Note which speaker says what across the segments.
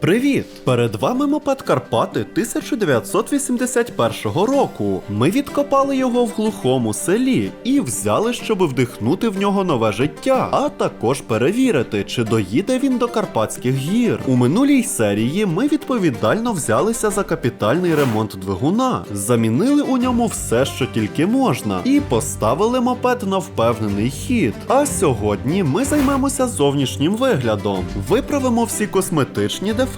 Speaker 1: Привіт! Перед вами мопед Карпати 1981 року. Ми відкопали його в глухому селі і взяли, щоб вдихнути в нього нове життя, а також перевірити, чи доїде він до Карпатських гір. У минулій серії ми відповідально взялися за капітальний ремонт двигуна, замінили у ньому все, що тільки можна, і поставили мопед на впевнений хід. А сьогодні ми займемося зовнішнім виглядом, виправимо всі косметичні дефекти,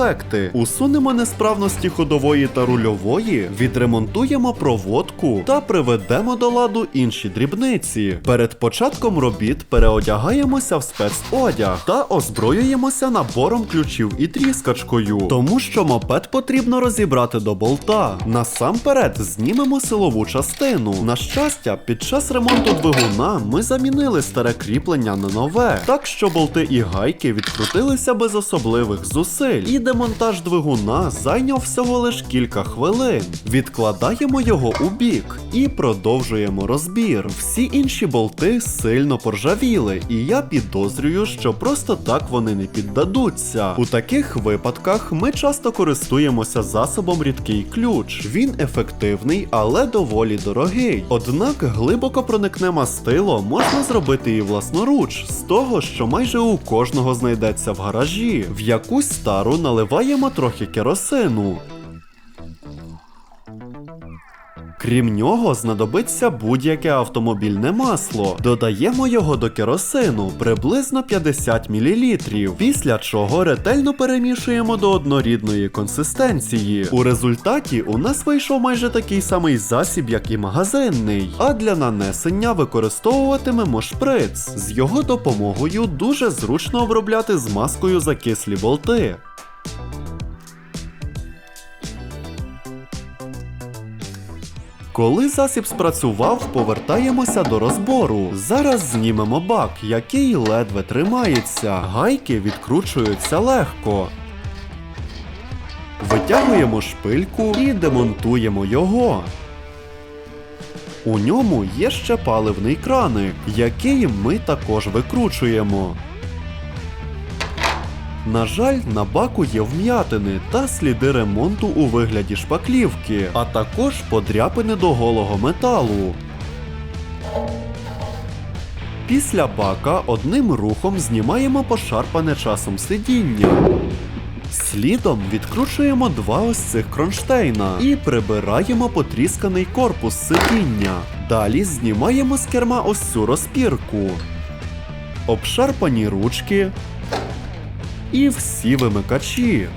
Speaker 1: усунемо несправності ходової та рульової, відремонтуємо проводку та приведемо до ладу інші дрібниці. Перед початком робіт переодягаємося в спецодяг та озброюємося набором ключів і тріскачкою, тому що мопед потрібно розібрати до болта. Насамперед знімемо силову частину. На щастя, під час ремонту двигуна ми замінили старе кріплення на нове, так що болти і гайки відкрутилися без особливих зусиль, і демонтаж двигуна зайняв всього лиш кілька хвилин. Відкладаємо його у бік і продовжуємо розбір. Всі інші болти сильно поржавіли, і я підозрюю, що просто так вони не піддадуться. У таких випадках ми часто користуємося засобом рідкий ключ. Він ефективний, але доволі дорогий. Однак глибоко проникне мастило можна зробити і власноруч, з того, що майже у кожного знайдеться в гаражі. В якусь стару наливаємо трохи керосину. Крім нього, знадобиться будь-яке автомобільне масло. Додаємо його до керосину приблизно 50 мл, після чого ретельно перемішуємо до однорідної консистенції. У результаті у нас вийшов майже такий самий засіб, як і магазинний. А для нанесення використовуватимемо шприц. З його допомогою дуже зручно обробляти змазкою закислі болти. Коли засіб спрацював, повертаємося до розбору. Зараз знімемо бак, який ледве тримається. Гайки відкручуються легко. Витягуємо шпильку і демонтуємо його. У ньому є ще паливний краник, який ми також викручуємо. На жаль, на баку є вм'ятини та сліди ремонту у вигляді шпаклівки, а також подряпини до голого металу. Після бака одним рухом знімаємо пошарпане часом сидіння. Слідом відкручуємо два ось цих кронштейна і прибираємо потрісканий корпус сидіння. Далі знімаємо з керма ось цю розпірку. Обшарпані ручки, і всі вимикачі.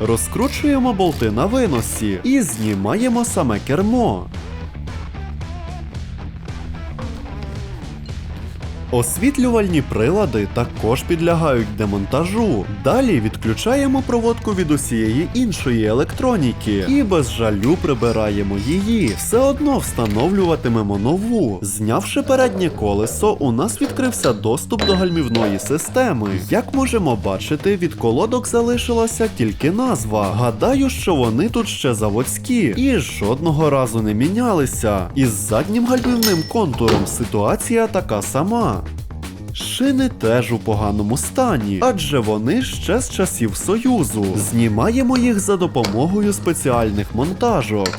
Speaker 1: Розкручуємо болти на виносі і знімаємо саме кермо. Освітлювальні прилади також підлягають демонтажу. Далі відключаємо проводку від усієї іншої електроніки і без жалю прибираємо її. Все одно встановлюватимемо нову. Знявши переднє колесо, у нас відкрився доступ до гальмівної системи. Як можемо бачити, від колодок залишилася тільки назва. Гадаю, що вони тут ще заводські і жодного разу не мінялися. Із заднім гальмівним контуром ситуація така сама. Шини теж у поганому стані, адже вони ще з часів Союзу. Знімаємо їх за допомогою спеціальних монтажок.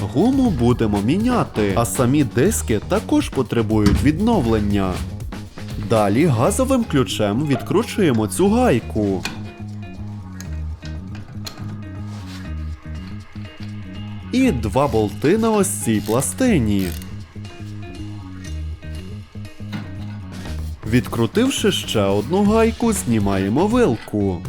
Speaker 1: Гуму будемо міняти, а самі диски також потребують відновлення. Далі газовим ключем відкручуємо цю гайку. І два болти на ось цій пластині. Відкрутивши ще одну гайку, знімаємо вилку.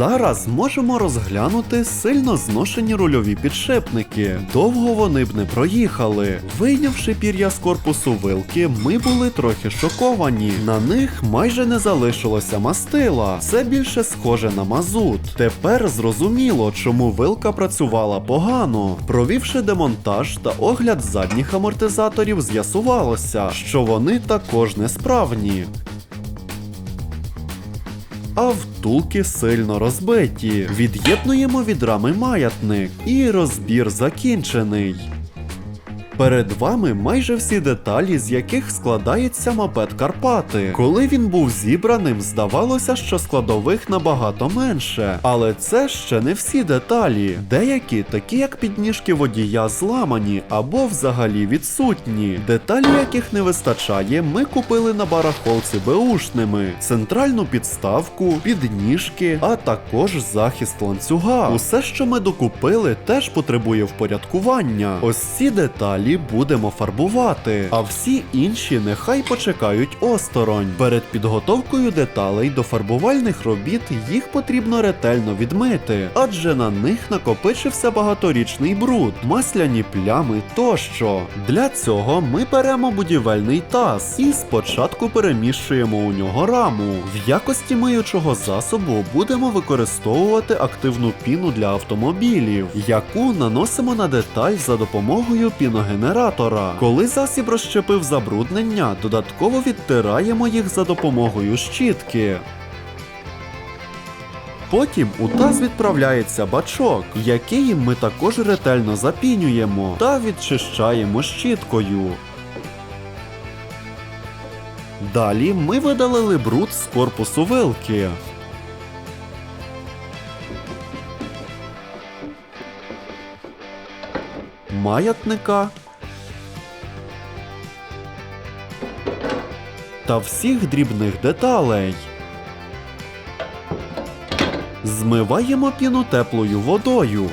Speaker 1: Зараз можемо розглянути сильно зношені рульові підшипники. Довго вони б не проїхали. Вийнявши пір'я з корпусу вилки, ми були трохи шоковані. На них майже не залишилося мастила. Це більше схоже на мазут. Тепер зрозуміло, чому вилка працювала погано. Провівши демонтаж та огляд задніх амортизаторів, з'ясувалося, що вони також несправні а втулки сильно розбиті. Від'єднуємо від рами маятник, і розбір закінчений. Перед вами майже всі деталі, з яких складається мопед Карпати. Коли він був зібраним, здавалося, що складових набагато менше. Але це ще не всі деталі. Деякі, такі як підніжки водія, зламані або взагалі відсутні. Деталі, яких не вистачає, ми купили на барахолці беушними, центральну підставку, підніжки, а також захист ланцюга. Усе, що ми докупили, теж потребує впорядкування. Ось ці деталі будемо фарбувати, а всі інші нехай почекають осторонь. Перед підготовкою деталей до фарбувальних робіт їх потрібно ретельно відмити, адже на них накопичився багаторічний бруд, масляні плями тощо. Для цього ми беремо будівельний таз і спочатку переміщуємо у нього раму. В якості миючого засобу будемо використовувати активну піну для автомобілів, яку наносимо на деталь за допомогою піногенератора. Коли засіб розщепив забруднення, додатково відтираємо їх за допомогою щітки. Потім у таз відправляється бачок, який ми також ретельно запінюємо та відчищаємо щіткою. Далі ми видалили бруд з корпусу вилки. Маятника та всіх дрібних деталей. Змиваємо піну теплою водою.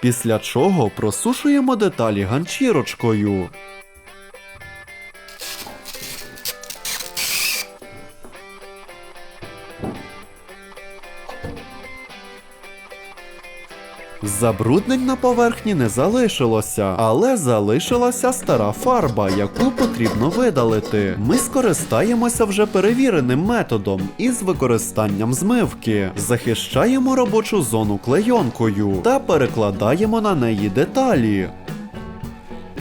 Speaker 1: Після чого просушуємо деталі ганчірочкою. Забруднень на поверхні не залишилося, але залишилася стара фарба, яку потрібно видалити. Ми скористаємося вже перевіреним методом із використанням змивки. Захищаємо робочу зону клейонкою та перекладаємо на неї деталі.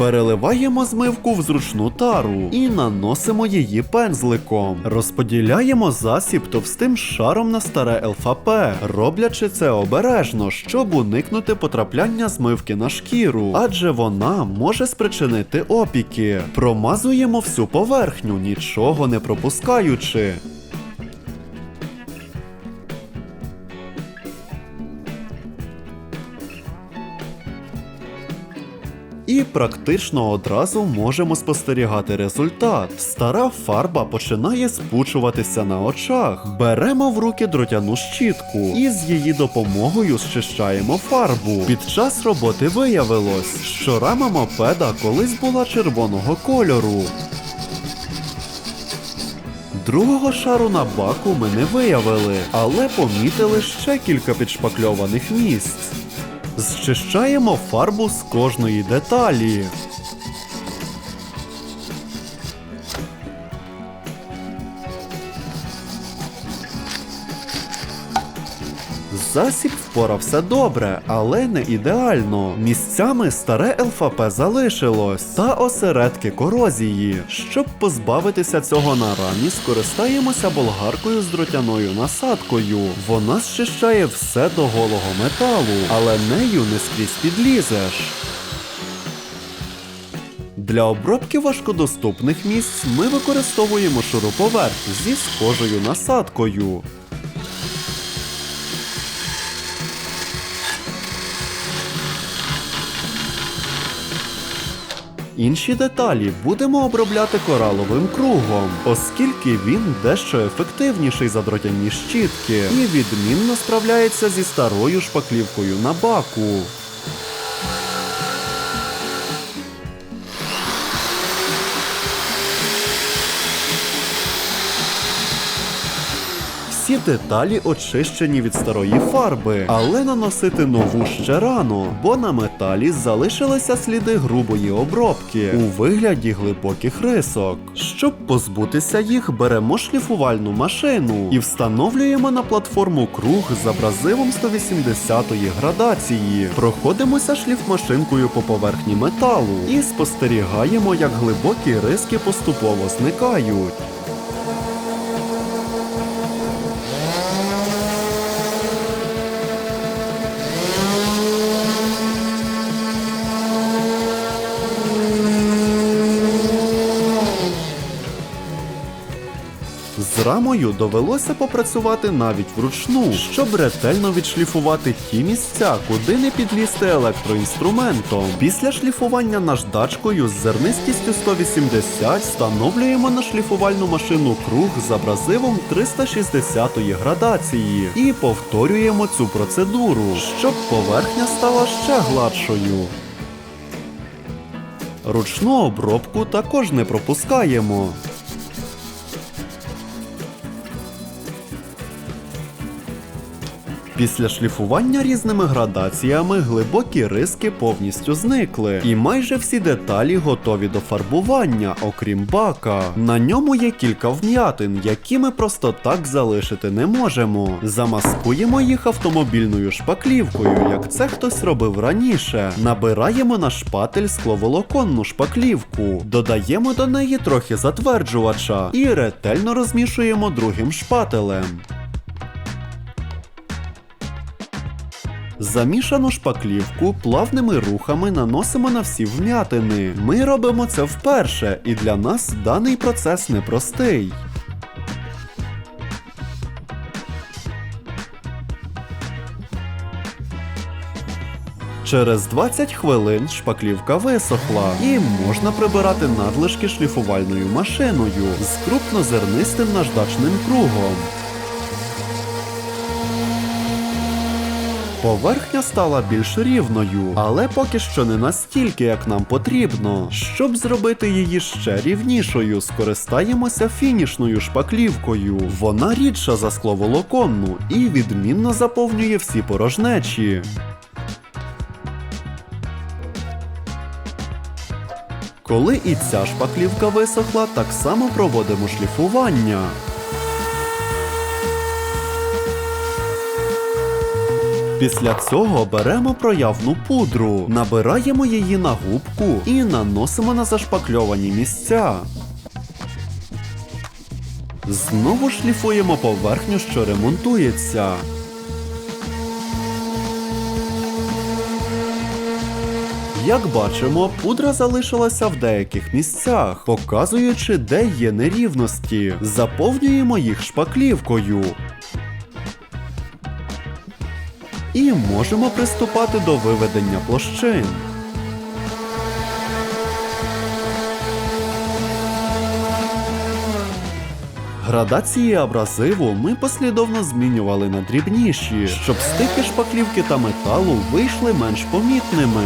Speaker 1: Переливаємо змивку в зручну тару і наносимо її пензликом. Розподіляємо засіб товстим шаром на старе ЛФП, роблячи це обережно, щоб уникнути потрапляння змивки на шкіру, адже вона може спричинити опіки. Промазуємо всю поверхню, нічого не пропускаючи. Практично одразу можемо спостерігати результат. Стара фарба починає спучуватися на очах. Беремо в руки дротяну щітку і з її допомогою зчищаємо фарбу. Під час роботи виявилось, що рама мопеда колись була червоного кольору. Другого шару на баку ми не виявили, але помітили ще кілька підшпакльованих місць. Зчищаємо фарбу з кожної деталі. Засіб впорався добре, але не ідеально. Місцями старе ЛФП залишилось та осередки корозії. Щоб позбавитися цього на рамі, скористаємося болгаркою з дротяною насадкою. Вона зчищає все до голого металу, але нею не скрізь підлізеш. Для обробки важкодоступних місць ми використовуємо шуруповерт зі схожою насадкою. Інші деталі будемо обробляти кораловим кругом, оскільки він дещо ефективніший за дротяні щітки і відмінно справляється зі старою шпаклівкою на баку. Всі деталі очищені від старої фарби, але наносити нову ще рано, бо на металі залишилися сліди грубої обробки у вигляді глибоких рисок. Щоб позбутися їх, беремо шліфувальну машину і встановлюємо на платформу круг з абразивом 180-ї градації. Проходимося шліфмашинкою по поверхні металу і спостерігаємо, як глибокі риски поступово зникають. З довелося попрацювати навіть вручну, щоб ретельно відшліфувати ті місця, куди не підлізти електроінструментом. Після шліфування наждачкою з зернистістю 180 встановлюємо на шліфувальну машину круг з абразивом 360-ї градації і повторюємо цю процедуру, щоб поверхня стала ще гладшою. Ручну обробку також не пропускаємо. Після шліфування різними градаціями глибокі риски повністю зникли, і майже всі деталі готові до фарбування, окрім бака. На ньому є кілька вм'ятин, які ми просто так залишити не можемо. Замаскуємо їх автомобільною шпаклівкою, як це хтось робив раніше. Набираємо на шпатель скловолоконну шпаклівку, додаємо до неї трохи затверджувача і ретельно розмішуємо другим шпателем. Замішану шпаклівку плавними рухами наносимо на всі вм'ятини. Ми робимо це вперше, і для нас даний процес непростий. Через 20 хвилин шпаклівка висохла і можна прибирати надлишки шліфувальною машиною з крупнозернистим наждачним кругом. Поверхня стала більш рівною, але поки що не настільки, як нам потрібно. Щоб зробити її ще рівнішою, скористаємося фінішною шпаклівкою. Вона рідша за скловолоконну і відмінно заповнює всі порожнечі. Коли і ця шпаклівка висохла, так само проводимо шліфування. Після цього беремо проявну пудру, набираємо її на губку і наносимо на зашпакльовані місця. Знову шліфуємо поверхню, що ремонтується. Як бачимо, пудра залишилася в деяких місцях, показуючи, де є нерівності. Заповнюємо їх шпаклівкою. І можемо приступати до виведення площин. Градації абразиву ми послідовно змінювали на дрібніші, щоб стики шпаклівки та металу вийшли менш помітними.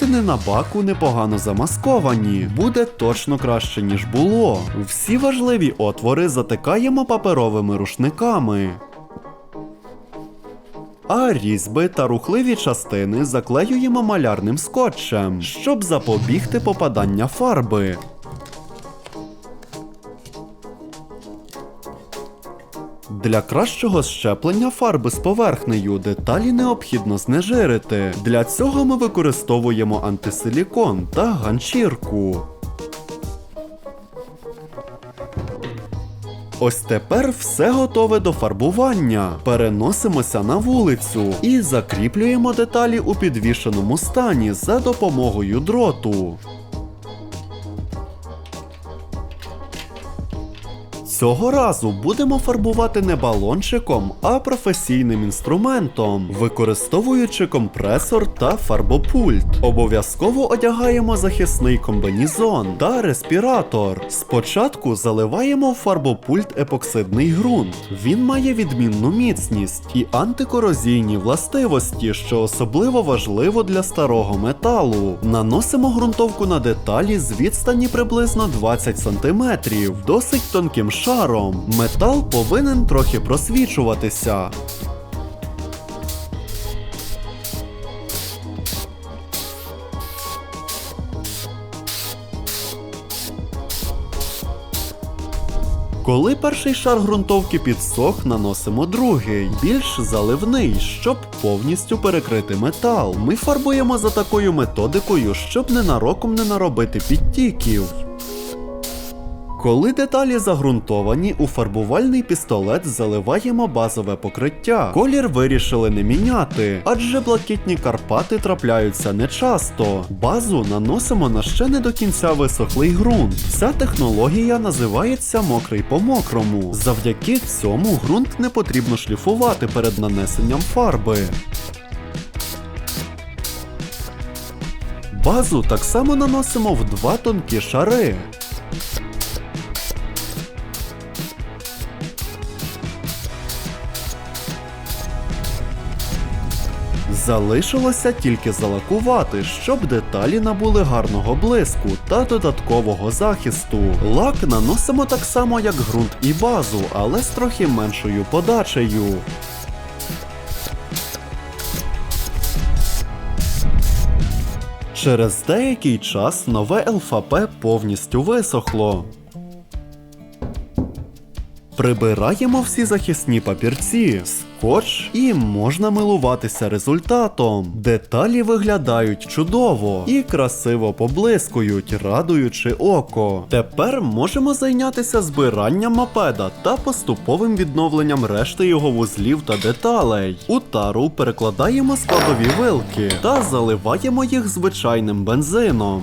Speaker 1: Вм'ятини на баку непогано замасковані, буде точно краще, ніж було. Всі важливі отвори затикаємо паперовими рушниками. А різьби та рухливі частини заклеюємо малярним скотчем, щоб запобігти попадання фарби. Для кращого щеплення фарби з поверхнею деталі необхідно знежирити. Для цього ми використовуємо антисилікон та ганчірку. Ось тепер все готове до фарбування. Переносимося на вулицю і закріплюємо деталі у підвішеному стані за допомогою дроту. Цього разу будемо фарбувати не балончиком, а професійним інструментом, використовуючи компресор та фарбопульт. Обов'язково одягаємо захисний комбінізон та респіратор. Спочатку заливаємо в фарбопульт епоксидний ґрунт. Він має відмінну міцність і антикорозійні властивості, що особливо важливо для старого металу. Наносимо ґрунтовку на деталі з відстані приблизно 20 см, досить тонким шаром. Метал повинен трохи просвічуватися. Коли перший шар ґрунтовки підсох, наносимо другий, більш заливний, щоб повністю перекрити метал. Ми фарбуємо за такою методикою, щоб ненароком не наробити підтіків. Коли деталі загрунтовані, у фарбувальний пістолет заливаємо базове покриття. Колір вирішили не міняти, адже блакитні Карпати трапляються нечасто. Базу наносимо на ще не до кінця висохлий ґрунт. Ця технологія називається мокрий по мокрому. Завдяки цьому ґрунт не потрібно шліфувати перед нанесенням фарби. Базу так само наносимо в два тонкі шари. Залишилося тільки залакувати, щоб деталі набули гарного блиску та додаткового захисту. Лак наносимо так само, як ґрунт і базу, але з трохи меншою подачею. Через деякий час нове ЛФП повністю висохло. Прибираємо всі захисні папірці, скотч і можна милуватися результатом. Деталі виглядають чудово і красиво поблискують, радуючи око. Тепер можемо зайнятися збиранням мопеда та поступовим відновленням решти його вузлів та деталей. У тару перекладаємо складові вилки та заливаємо їх звичайним бензином.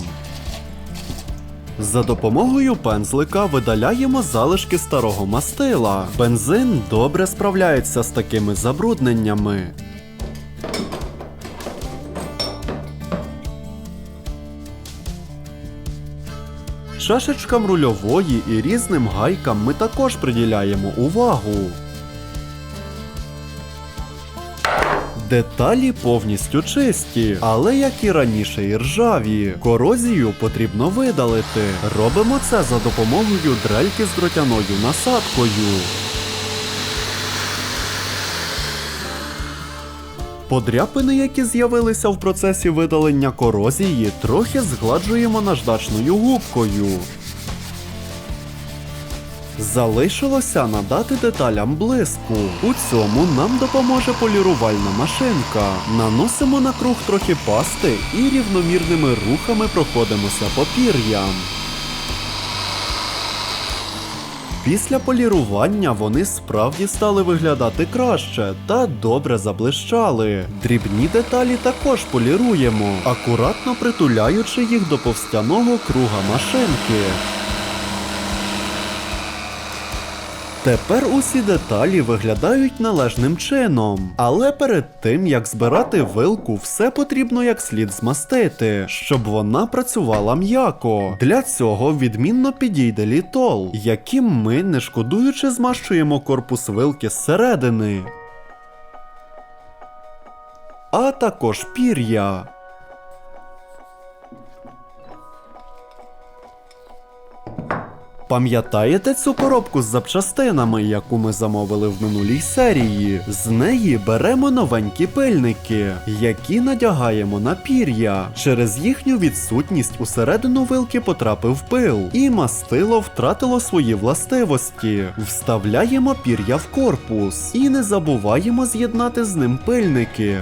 Speaker 1: За допомогою пензлика видаляємо залишки старого мастила. Бензин добре справляється з такими забрудненнями. Шашечкам рульової і різним гайкам ми також приділяємо увагу. Деталі повністю чисті, але як і раніше і ржаві. Корозію потрібно видалити. Робимо це за допомогою дрельки з дротяною насадкою. Подряпини, які з'явилися в процесі видалення корозії, трохи згладжуємо наждачною губкою. Залишилося надати деталям блиску. У цьому нам допоможе полірувальна машинка. Наносимо на круг трохи пасти і рівномірними рухами проходимося по пір'ям. Після полірування вони справді стали виглядати краще та добре заблищали. Дрібні деталі також поліруємо, акуратно притуляючи їх до повстяного круга машинки. Тепер усі деталі виглядають належним чином. Але перед тим як збирати вилку, все потрібно як слід змастити, щоб вона працювала м'яко. Для цього відмінно підійде літол, яким ми, не шкодуючи, змащуємо корпус вилки зсередини. А також пір'я. Пам'ятаєте цю коробку з запчастинами, яку ми замовили в минулій серії? З неї беремо новенькі пильники, які надягаємо на пір'я. Через їхню відсутність усередину вилки потрапив пил, і мастило втратило свої властивості. Вставляємо пір'я в корпус і не забуваємо з'єднати з ним пильники.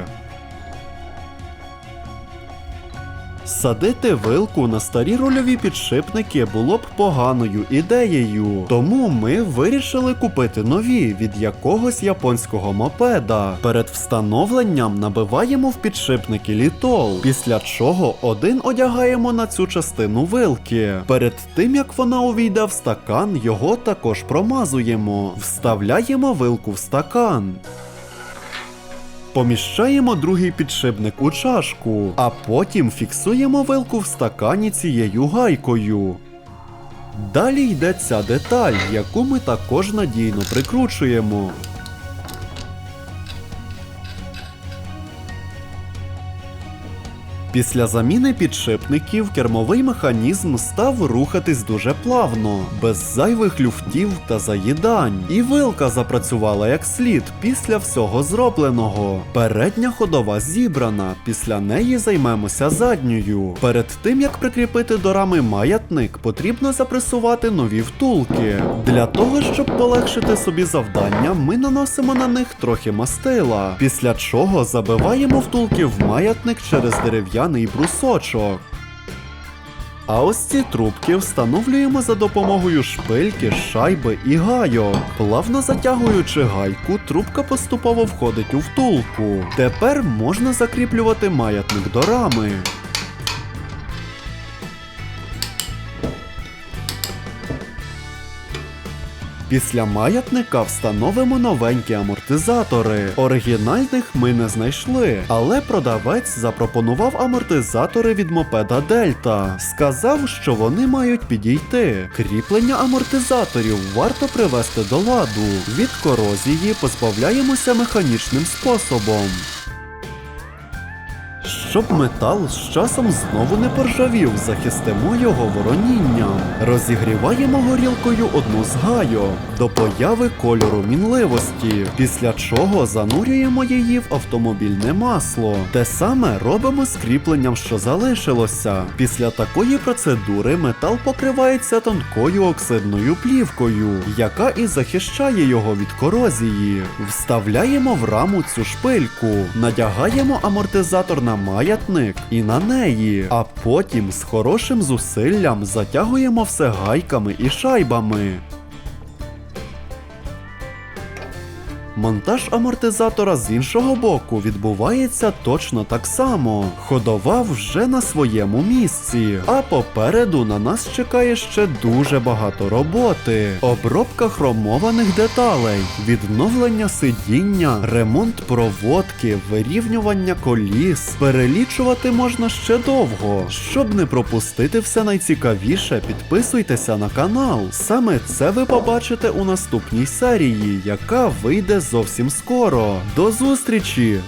Speaker 1: Садити вилку на старі рольові підшипники було б поганою ідеєю, тому ми вирішили купити нові від якогось японського мопеда. Перед встановленням набиваємо в підшипники літол, після чого один одягаємо на цю частину вилки. Перед тим як вона увійде в стакан, його також промазуємо, вставляємо вилку в стакан. Поміщаємо другий підшипник у чашку, а потім фіксуємо вилку в стакані цією гайкою. Далі йде ця деталь, яку ми також надійно прикручуємо. Після заміни підшипників кермовий механізм став рухатись дуже плавно, без зайвих люфтів та заїдань. І вилка запрацювала як слід після всього зробленого. Передня ходова зібрана, після неї займемося задньою. Перед тим як прикріпити до рами маятник, потрібно запресувати нові втулки. Для того, щоб полегшити собі завдання, ми наносимо на них трохи мастила, після чого забиваємо втулки в маятник через дерев'яний брусочок. А ось ці трубки встановлюємо за допомогою шпильки, шайби і гайок. Плавно затягуючи гайку, трубка поступово входить у втулку. Тепер можна закріплювати маятник до рами. Після маятника встановимо новенькі амортизатори. Оригінальних ми не знайшли, але продавець запропонував амортизатори від мопеда Дельта. Сказав, що вони мають підійти. Кріплення амортизаторів варто привести до ладу. Від корозії позбавляємося механічним способом. Щоб метал з часом знову не поржавів, захистимо його воронінням. Розігріваємо горілкою одну з гайок до появи кольору мінливості, після чого занурюємо її в автомобільне масло. Те саме робимо з кріпленням, що залишилося. Після такої процедури метал покривається тонкою оксидною плівкою, яка і захищає його від корозії. Вставляємо в раму цю шпильку, надягаємо амортизатор на маятник і на неї, а потім з хорошим зусиллям затягуємо все гайками і шайбами. Монтаж амортизатора з іншого боку відбувається точно так само. Ходова вже на своєму місці, а попереду на нас чекає ще дуже багато роботи. Обробка хромованих деталей, відновлення сидіння, ремонт проводки, вирівнювання коліс. Перелічувати можна ще довго. Щоб не пропустити все найцікавіше, підписуйтеся на канал. Саме це ви побачите у наступній серії, яка вийде зовсім скоро. До зустрічі!